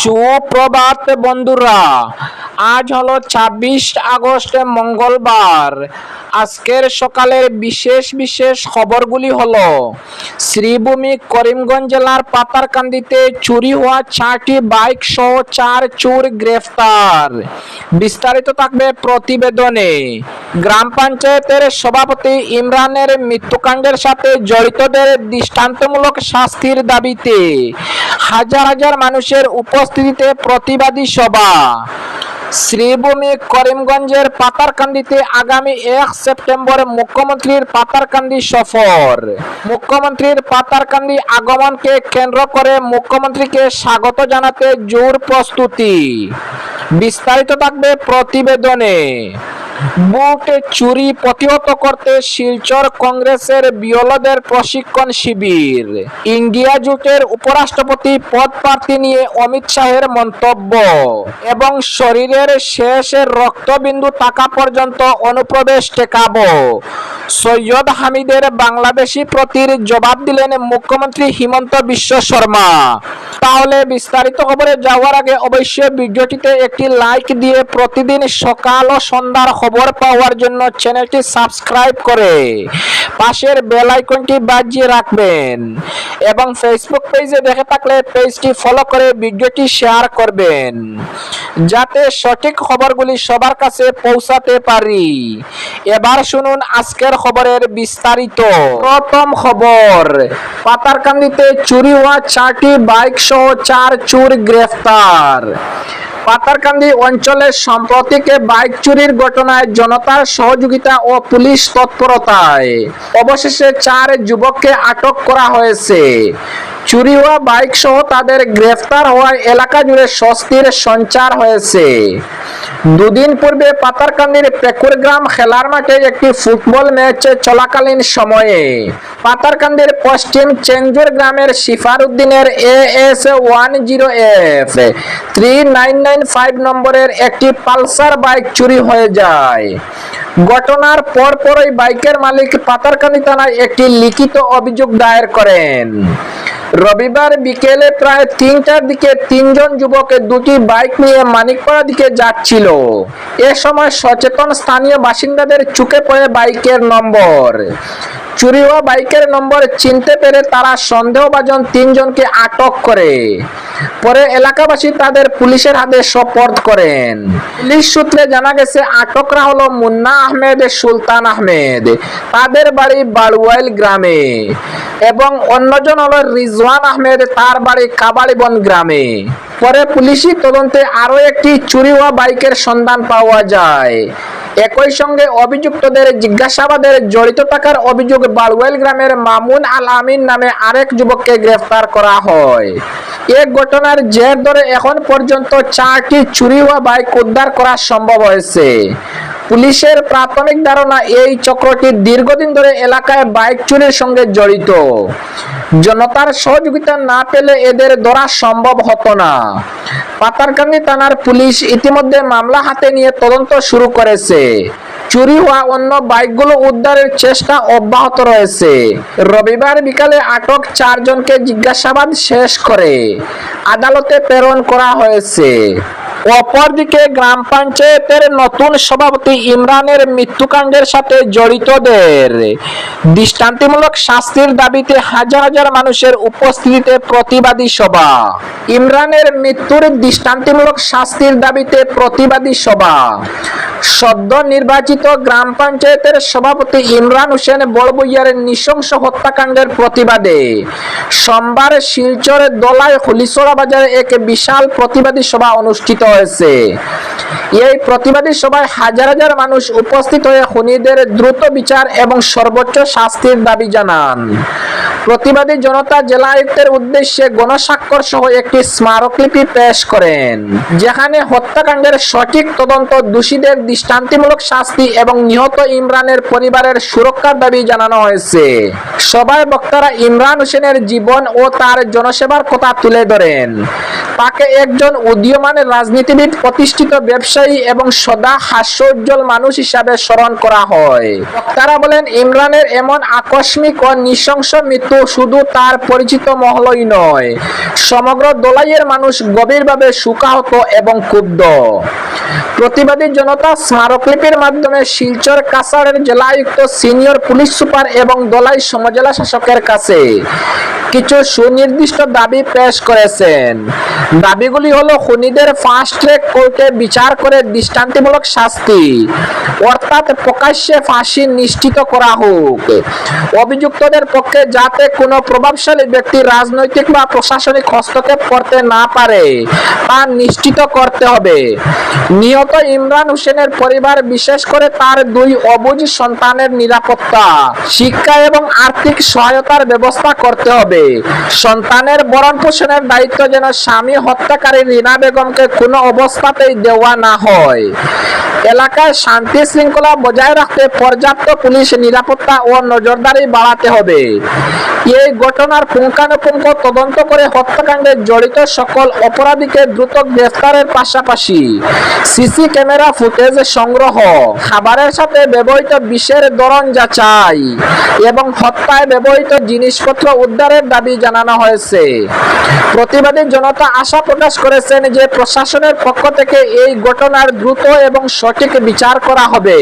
সুপ্রভাত বন্ধুরা আজ হলো ছাব্বিশ আগস্ট, মঙ্গলবার। আজকের সকালের বিশেষ বিশেষ খবরগুলি হলো, শ্রীভূমি করিমগঞ্জ জেলার পাতারকান্দিতে চুরি হওয়া চারটি বাইক সহ চার চোর গ্রেফতার। বিস্তারিত থাকবে প্রতিবেদনে। গ্রাম পঞ্চায়েতের সভাপতি ইমরানের মৃত্যুকাণ্ডের সাথে জড়িতদের দৃষ্টান্তমূলক শাস্তির দাবিতে হাজার হাজার মানুষের উপস্থিতিতে প্রতিবাদী সভা। শ্রীভূমি করিমগঞ্জের পাতারকান্দিতে আগামী এক সেপ্টেম্বর মুখ্যমন্ত্রীর পাতারকান্দি সফর। মুখ্যমন্ত্রীর পাতারকান্দি আগমনকে কেন্দ্র করে মুখ্যমন্ত্রীকে স্বাগত জানাতে জোর প্রস্তুতি। বিস্তারিত থাকবে প্রতিবেদনে। বুট চুরি প্রতিহত করতে শিলচর কংগ্রেসের বিয়লদের প্রশিক্ষণ শিবির। ইন্ডিয়া জোটের উপরাষ্ট্রপতি পদ প্রার্থী নিয়ে অমিত শাহের মন্তব্য। এবং শরীরের শেষ রক্তবিন্দু টাকা পর্যন্ত অনুপ্রবেশ টেকাবো সৈয়দ হামিদের বাংলাদেশি প্রতির জবাব দিলেন মুখ্যমন্ত্রী হিমন্ত বিশ্ব শর্মা। তাহলে বিস্তারিত খবরে যাওয়ার আগে অবশ্যই ভিডিওটিতে একটি লাইক দিয়ে প্রতিদিন সকাল ও সন্ধ্যার খবর পাওয়ার জন্য চ্যানেলটি সাবস্ক্রাইব করে পাশের বেল আইকনটি বাজিয়ে রাখবেন এবং ফেসবুক পেজে দেখে থাকলে পেজটি ফলো করে ভিডিওটি শেয়ার করবেন যাতে সঠিক খবরগুলি সবার কাছে পৌঁছাতে পারি। এবার শুনুন আজকের খবরের বিস্তারিত। প্রথম খবর, পাতারকান্দিতে চুরি হওয়া চারটি বাইক সহ চার চোর গ্রেফতার। পাতারকান্দি অঞ্চলের সম্প্রতিকে বাইক চুরির ঘটনায় জনতার সহযোগিতা ও পুলিশ তৎপরতায়। অবশেষে চার যুবককে আটক করা হয়েছে। চুরি হওয়া বাইক সহ তাদের গ্রেফতার হওয়ায় এলাকা জুড়ে স্বস্তির সঞ্চার হয়েছে। দুদিন পূর্বে পাতারকান্দির পেকুরগ্রাম খেলার মাঠে একটি ফুটবল ম্যাচ চলাকালীন সময়ে পাতারকান্দির পশ্চিম চেঞ্জুর গ্রামের শিফার উদ্দিনের A S one zero F three nine nine five নম্বরের একটি পালসার বাইক চুরি হয়ে যায়। ঘটনার পর পরই বাইকের মালিক পাতারকান্দি থানায় একটি লিখিত অভিযোগ দায়ের করেন। রবিবার বিকেলে প্রায় তিনটার দিকে তিনজন যুবক দুটি বাইক নিয়ে মানিকপাড়া দিকে যাচ্ছিল। এ সময় সচেতন স্থানীয় বাসিন্দাদের চুকে পড়ে বাইকের নম্বর। চুরি হওয়া বাইকের নম্বর চিনতে পেরে তারা সন্দেহভাজন তিনজনকে আটক করে। পরে এলাকাবাসী তাদের পুলিশের হাতে সোপর্দ করেন। পুলিশ সূত্রে জানা গেছে, আটকরা হলো মুন্না আহমেদ, সুলতান আহমেদ। তাদের বাড়ি বাড়ুয়াইল গ্রামে। এবং অন্যজন হলো রিজওয়ান আহমেদ, তার বাড়ি কাবালিবন গ্রামে। পরে পুলিশি তদন্তে আরও একটি চুরি হওয়া বাইকের সন্ধান পাওয়া যায়। একই সঙ্গে অভিযুক্তদের জিজ্ঞাসাবাদের জড়িত থাকার অভিযোগ বাড়ুয়াইল গ্রামের মামুন আল আমিন নামে আরেক যুবককে গ্রেফতার করা হয়। এ ঘটনার জের ধরে এখন পর্যন্ত চারটি চুরি হওয়া বাইক উদ্ধার করা সম্ভব হয়েছে। পুলিশের প্রাথমিক ধারণা এই চক্রটি দীর্ঘদিন ধরে এলাকায় বাইক চুরির সঙ্গে জড়িত। জনতার সহযোগিতা না পেলে এদের ধরা সম্ভব হতো না। পাতারকান্দি থানার পুলিশ ইতিমধ্যে মামলা হাতে নিয়ে তদন্ত শুরু করেছে। চুরি হওয়া অন্য বাইকগুলো উদ্ধারের চেষ্টা অব্যাহত রয়েছে। রবিবার বিকালে আটক চারজনকে জিজ্ঞাসাবাদ শেষ করে আদালতে প্রেরণ করা হয়েছে। অপরদিকে গ্রাম পঞ্চায়েতের নতুন সভাপতি ইমরানের মৃত্যুকাণ্ডের সাথে জড়িতদের। দৃষ্টান্তিমূলক শাস্তির দাবিতে হাজার হাজার মানুষের উপস্থিতিতে প্রতিবাদী সভা। ইমরানের মৃত্যুর দৃষ্টান্তিমূলক শাস্তির দাবিতে প্রতিবাদী সভা। সদ্য নির্বাচিত গ্রাম পঞ্চায়েতের সভাপতি ইমরান হোসেন বড়বইয়ারের নৃশংস হত্যাকাণ্ডের প্রতিবাদে। সোমবার শিলচরের দোলায় হলিসরা বাজারে এক বিশাল প্রতিবাদী সভা অনুষ্ঠিত হয়েছে। এই প্রতিবাদী সভায় হাজার হাজার মানুষ উপস্থিত হয়ে খুনিদের দ্রুত বিচার এবং সর্বোচ্চ শাস্তির দাবি জানান। প্রতিবাদী জনতা জেলা আয়ুক্তের উদ্দেশ্যে গণস্বাক্ষর সহ একটি স্মারকলিপি পেশ করেন, যেখানে হত্যাকাণ্ডের সঠিক তদন্ত, দোষীদের দৃষ্টান্তিমূলক শাস্তি এবং নিহত ইমরানের পরিবারের সুরক্ষার দাবি জানানো হয়েছে। সবাই বক্তারা ইমরান হোসেনের জীবন ও তার জনসেবার কথা তুলে ধরেন। তাকে একজন উদীয়মান রাজনীতিবিদ, প্রতিষ্ঠিত ব্যবসায়ী এবং সদা হাস্যোজ্জ্বল মানুষ হিসাবে স্মরণ করা হয়। বক্তারা বলেন, ইমরানের এমন আকস্মিক ও নৃশংস মৃত্যু কিন্তু শুধু তার পরিচিত মহলই নয়। সমগ্র দোলাইয়ের মানুষ গভীরভাবে শোকাহত এবং ক্ষুব্ধ। প্রতিবাদী জনতা স্মারকলিপির মাধ্যমে শিলচর কাসারের জেলায়ুক্ত সিনিয়র পুলিশ সুপার এবং দোলাই সমজেলা শাসকের কাছে কিছু সুনির্দিষ্ট দাবি পেশ করেছেন। দাবিগুলি হলো, খুনিদের ফাস্ট ট্র্যাক কোর্টে বিচার করে দৃষ্টান্তিমূলক শাস্তি, অর্থাৎ প্রকাশ্যে ফাঁসি নিশ্চিত করা হোক। অভিযুক্তদের পক্ষে যাতে কোনো প্রভাবশালী ব্যক্তি রাজনৈতিক বা প্রশাসনিক হস্তক্ষেপ করতে না পারে, তা নিশ্চিত করতে হবে। নিহত ইমরান হোসেনের পরিবার, বিশেষ করে তার দুই অবুজ সন্তানের নিরাপত্তা, শিক্ষা এবং আর্থিক সহায়তার ব্যবস্থা করতে হবে। সন্তানের বরণ পোষণের দায়িত্ব যেন স্বামী হত্যাকারী রিনা বেগমকে কোনো অবস্থাতেই দেওয়া না হয়। এলাকায় শান্তি শৃঙ্খলা বজায় রাখতে পর্যাপ্ত পুলিশ নিরাপত্তা ও নজরদারি বাড়াতে হবে। এই ঘটনার পুঙ্খানুপুঙ্খ তদন্ত করে হত্যাকাণ্ডে জড়িত সকল অপরাধীকে দ্রুত গ্রেফতারের পাশাপাশি সিসি ক্যামেরা ফুটেজ সংগ্রহ, খাবারের সাথে ব্যবহৃত বিষের ধরন যাচাই এবং হত্যায় ব্যবহৃত জিনিসপত্র উদ্ধারের দাবি জানানো হয়েছে। প্রতিবাদী জনতা আশা প্রকাশ করেছেন যে প্রশাসনের পক্ষ থেকে এই ঘটনার দ্রুত এবং সঠিক বিচার করা হবে,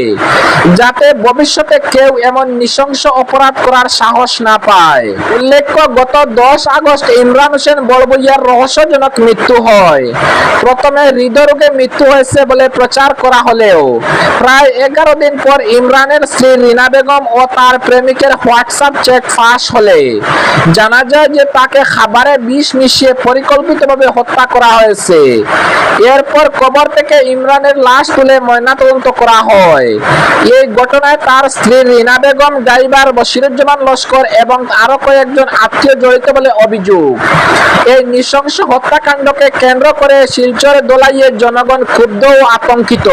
যাতে ভবিষ্যতে কেউ এমন নৃশংস অপরাধ করার সাহস না পায়। উল্লেখ্য, গত দশ আগস্ট ইমরান হোসেন বড়বইয়ার রহস্যজনক মৃত্যু হয়। প্রথমে হৃদরোগে মৃত্যু হয়েছে বলে প্রচার করা হলেও, প্রায় এগারো দিন পর ইমরানের স্ত্রী রিনা বেগম ও তার প্রেমিকের হোয়াটসঅ্যাপ চেক ফাঁস হলে। জানা যায় যে তাকে খাবারে বিষ মিশিয়ে পরিকল্পিতভাবে হত্যা করা হয়েছে। এরপর কবর থেকে ইমরানের লাশ তুলে ময়নাতদন্ত করা হয়। এই ঘটনায় তার স্ত্রী রিনা বেগম, ড্রাইভার বশিরুজ্জামান লস্কর এবং আরও কয়েকজন আত্মীয় জড়িত বলে অভিযোগ। এই নৃশংস হত্যাকাণ্ডকে কেন্দ্র করে শিলচর দোলাইয়ে জনগণ ক্ষুব্ধ ও আতঙ্কিত।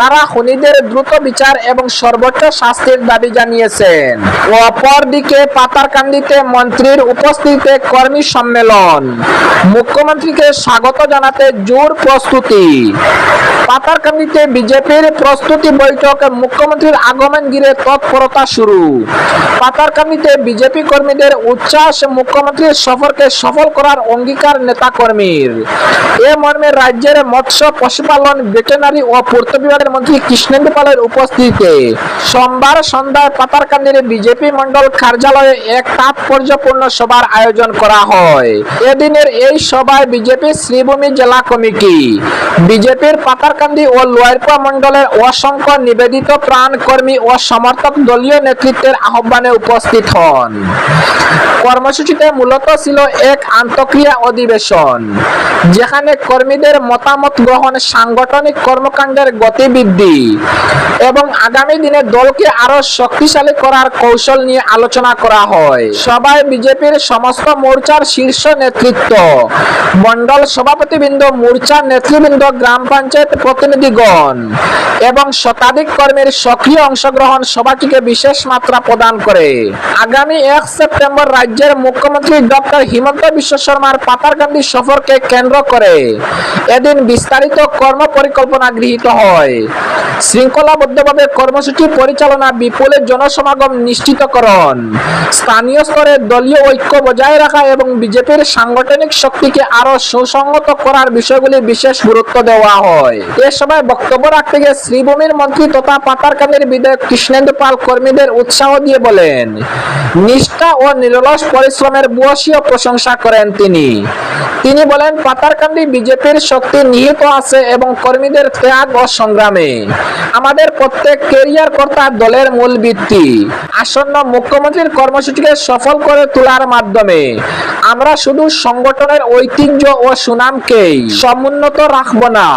তারা খুনিদের দ্রুত বিচার এবং সর্বোচ্চ শাস্তির দাবি জানিয়েছেন। অপরদিকে পাতারকান্দিতে মন্ত্রীর উপস্থিতিতে কর্মী সম্মেলন। মুখ্যমন্ত্রীকে স্বাগত জানাতে জোর প্রস্তুতি। পাতারকান্দিতে বিজেপির প্রস্তুতি বৈঠক মুখ্যমন্ত্রীর আগমন ঘিরে তৎপরতা শুরু। পাতারকান্দিতে বিজেপি কর্মীদের উচ্ছ্বাস মুখ্যমন্ত্রীর সফরকে সফল করার অঙ্গীকার নেতা কর্মীর এ মর্মে রাজ্যের মৎস্য, পশুপালন, ভেটেনারি ও পূর্ত বিভাগের মন্ত্রী কৃষ্ণেন্দু পালের উপস্থিতিতে সোমবার সন্ধ্যায় পাতারকান্দির বিজেপি মন্ডল কার্যালয়ে এক তাৎপর্যপূর্ণ সভার আয়োজন করা হয়। এদিনের এই সভায় বিজেপি শ্রীভূমি জেলা কমিটি, বিজেপির পাতারকান্দি ও লোয়ারপুয়া মন্ডলের অসংখ্য নিবেদিত প্রাণ কর্মী ও সমর্থক দলীয় নেতৃত্বের আহ্বানে উপস্থিত হন। কর্মসূচিতে মূলত ছিল এক আন্তঃক্রিয়া অধিবেশন, যেখানে কর্মীদের মতামত গ্রহণ, সাংগঠনিক কর্মকাণ্ডের গতিবৃদ্ধি এবং আগামী দিনে দলকে আরও শক্তিশালী করার কৌশল নিয়ে আলোচনা করা হয়। সবাই বিজেপির সমস্ত মোর্চার শীর্ষ নেতৃত্ব মন্ডল সভাপতিবৃন্দ মোর্চার নেতৃবৃন্দ, গ্রাম পঞ্চায়েত প্রতিনিধিগণ এবং শতাধিক কর্মের সক্রিয় অংশগ্রহণ সভাটিকে বিশেষ মাত্রা প্রদান করে। আগামী এক সেপ্টেম্বর রাজ্যের মুখ্যমন্ত্রী ডক্টর হিমন্ত বিশ্ব শর্মার পাতারকান্দি সফরকে কেন্দ্র করে এদিন বিস্তারিত কর্ম পরিকল্পনা গৃহীত হয়। শৃঙ্খলাবদ্ধভাবে কর্মসূচি পরিচালনা বিপুলের জনসমাগম নিশ্চিতকরণ। স্থানীয় স্তরে দলীয় ঐক্য বজায় রাখা এবং বিজেপির সাংগঠনিক শক্তিকে আরও সুসংহত করার বিষয়গুলি বিশেষ গুরুত্ব দেওয়া হয়। এ সময় বক্তব্য রাখতে গিয়ে শ্রীভূমির মন্ত্রী তথা পাতারকান্দির বিধায়ক কৃষ্ণেন্দু পাল কর্মীদের উৎসাহ দিয়ে বলেন, নিষ্ঠা ও নিরলস পরিশ্রমের বুয়সীয় প্রশংসা করেন তিনি। তিনি বলেন, পাতারকান্দি বিজেপির শক্তি নিহিত আছে এবং কর্মীদের ত্যাগ ও সংগ্রামে। আমাদের প্রত্যেক কেরিয়ার কর্তা দলের মূল ভিত্তি। আসন্ন মুখ্যমন্ত্রীর কর্মসূচিকে সফল করে তোলার মাধ্যমে। আমরা শুধু সংগঠনের ঐতিহ্য ও সুনামকেই সমুন্নত রাখব না,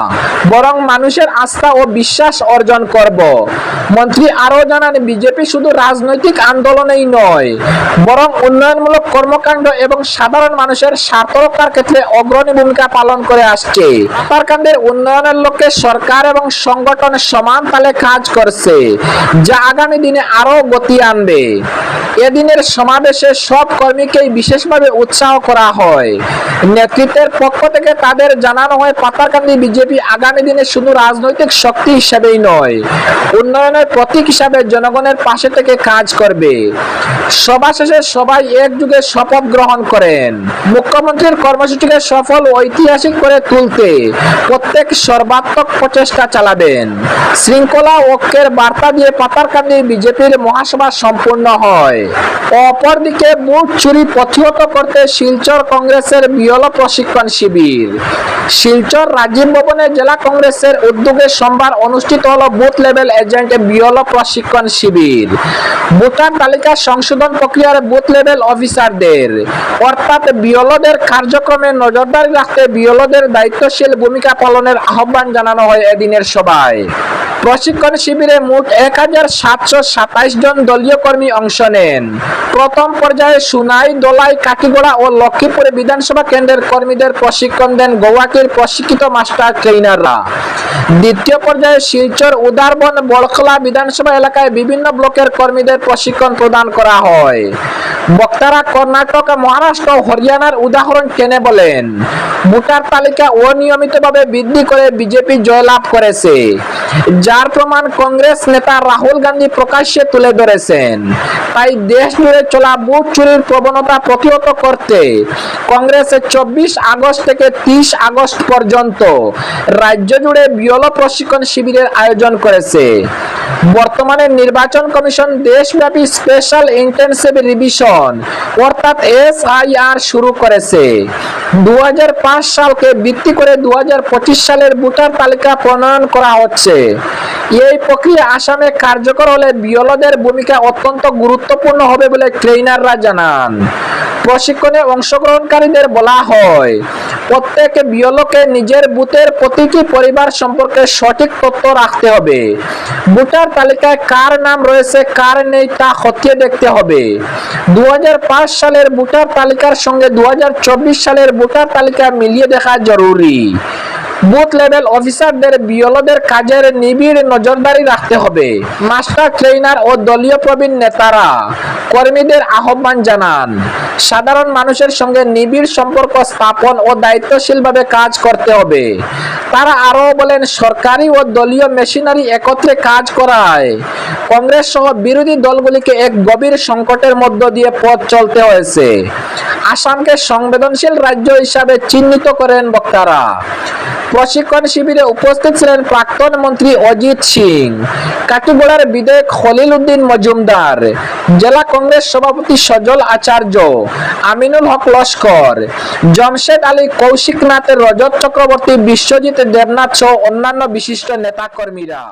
বরং মানুষের আস্থা ও বিশ্বাস অর্জন করব। মন্ত্রী আরও জানান, বিজেপি শুধু রাজনৈতিক আন্দোলনেই নয়, বরং উন্নয়নমূলক কর্মকাণ্ড এবং সাধারণ মানুষের স্বার্থ রক্ষার ক্ষেত্রে অগ্রণী ভূমিকা পালন করে আসছে। পাতারকান্দের উন্নয়নের লক্ষ্যে সরকার এবং সংগঠন সমান তালে কাজ করছে, যা আগামী দিনে আরও গতি আনবে। এদিনের সমাবেশে সব কর্মীকেই বিশেষভাবে উৎসাহ করা হয়। নেতৃত্বের পক্ষ থেকে তাদের জানানো হয়, পাতারকান্দি বিজেপি আগামী দিনে শুধু রাজনৈতিক শক্তি হিসাবেই নয়, উন্নয়নের প্রতীক হিসাবে জনগণের পাশে থেকে কাজ করবে। সভা শেষে সবাই একযুগে শপথ গ্রহণ করেন। মুখ্যমন্ত্রীর কর্মসূচিকে সফল ঐতিহাসিক করে তুলতে প্রত্যেক সর্বাত্মক প্রচেষ্টা চালাবেন। শৃঙ্খলা ঐক্যের বার্তা দিয়ে পাতারকান্দি বিজেপির মহাসভা সম্পূর্ণ হয়। অপরদিকে বুথ চুরি প্রতিহত করতে শিলচর কংগ্রেসের বিয়ল প্রশিক্ষণ শিবির। শিলচর রাজীব ভবনে জেলা কংগ্রেসের উদ্যোগে সোমবার অনুষ্ঠিত হল বুথ লেভেল এজেন্ট বিয়ল প্রশিক্ষণ শিবির। ভোটার তালিকা সংশোধন প্রক্রিয়ার বুথ লেভেল অফিসারদের। অর্থাৎ বিয়লদের কার্যক্রমে নজরদারি রাখতে বিয়লদের দায়িত্বশীল ভূমিকা পালনের আহ্বান জানানো হয় এদিনের সভায়। প্রশিক্ষণ শিবিরে মোট এক হাজার সাতশো সাতাইশ জন দলীয় কর্মী অংশ নেন। প্রথম পর্যায়ে সুনাই, দোলাই কাটিগড়া ও লক্ষ্মীপুরে বিধানসভা কেন্দ্রের কর্মীদের প্রশিক্ষণ দেন গৌহাটির প্রশিক্ষিত মাস্টার ট্রেইনাররা। দ্বিতীয় পর্যায়ে শিলচর, উদারবন, বড়খলা বিধানসভা এলাকায় বিভিন্ন ব্লকের কর্মীদের প্রশিক্ষণ প্রদান করা হয়। বক্তারা কর্ণাটক, মহারাষ্ট্র, হরিয়ানার উদাহরণ টেনে বলেন? ভোটার তালিকা অনিয়মিতভাবে বৃদ্ধি করে বিজেপি জয়লাভ করেছে, যার প্রমাণ কংগ্রেস নেতা রাহুল গান্ধী প্রকাশ্যে তুলে ধরেছেন। তাই দেশ জুড়ে চলা বুথ চুরির প্রবণতা প্রতিহত করতে কংগ্রেস চব্বিশ আগস্ট থেকে তিরিশ আগস্ট পর্যন্ত রাজ্য জুড়ে বিয়ল প্রশিক্ষণ শিবিরের আয়োজন করেছে। বর্তমানে নির্বাচন কমিশন দেশব্যাপী স্পেশাল ইন্টেনসিভ রিভিশন অর্থাৎ এসআইআর শুরু করেছে। দু হাজার পাঁচ সালকে ভিত্তি করে দু হাজার পঁচিশ সালের ভোটার তালিকা প্রণয়ন করা হচ্ছে। এই প্রক্রিয়া আসামে কার্যকর হলে বিয়লদের ভূমিকা অত্যন্ত গুরুত্বপূর্ণ হবে বলে ট্রেইনাররা জানান। প্রশিক্ষণে অংশগ্রহণকারীদের বলা হয়, প্রত্যেক বিয়লকে নিজের বুথের প্রতিটি পরিবার সম্পর্কে সঠিক তথ্য রাখতে হবে। ভোটার তালিকায় কার নাম রয়েছে, কার নেই তা খতিয়ে দেখতে হবে। দু হাজার পাঁচ সালের ভোটার তালিকার সঙ্গে দু হাজার চব্বিশ সালের ভোটার তালিকা মিলিয়ে দেখা জরুরি। বুথ লেভেল অফিসারদের বিয়লদের কাজের নিবিড় নজরদারি রাখতে হবে। মাস্টার ট্রেইনার ও দলীয় প্রবীণ নেতারা, কর্মীদের আহ্বান জানান। সাধারণ মানুষের সঙ্গে নিবিড় সম্পর্ক স্থাপন ও দায়িত্বশীলভাবে কাজ করতে হবে। তারা আরও বলেন, সরকারি ও দলীয় মেশিনারি একত্রে কাজ করায়। কংগ্রেস সহ বিরোধী দলগুলিকে এক গভীর সংকটের মধ্য দিয়ে পথ চলতে হয়েছে। আসামকে সংবেদনশীল রাজ্য হিসাবে চিহ্নিত করেন বক্তারা। প্রশিক্ষণ শিবিরে উপস্থিত ছিলেন প্রাক্তন মন্ত্রী অজিত সিং, কাটিগোড়ার বিধায়ক খলিল উদ্দিন মজুমদার, জেলা কংগ্রেস সভাপতি সজল আচার্য, আমিনুল হক লস্কর, জমশেদ আলী কৌশিকনাথ রজত চক্রবর্তী, বিশ্বজিৎ দেবনাথ সহ অন্যান্য বিশিষ্ট নেতাকর্মীরা।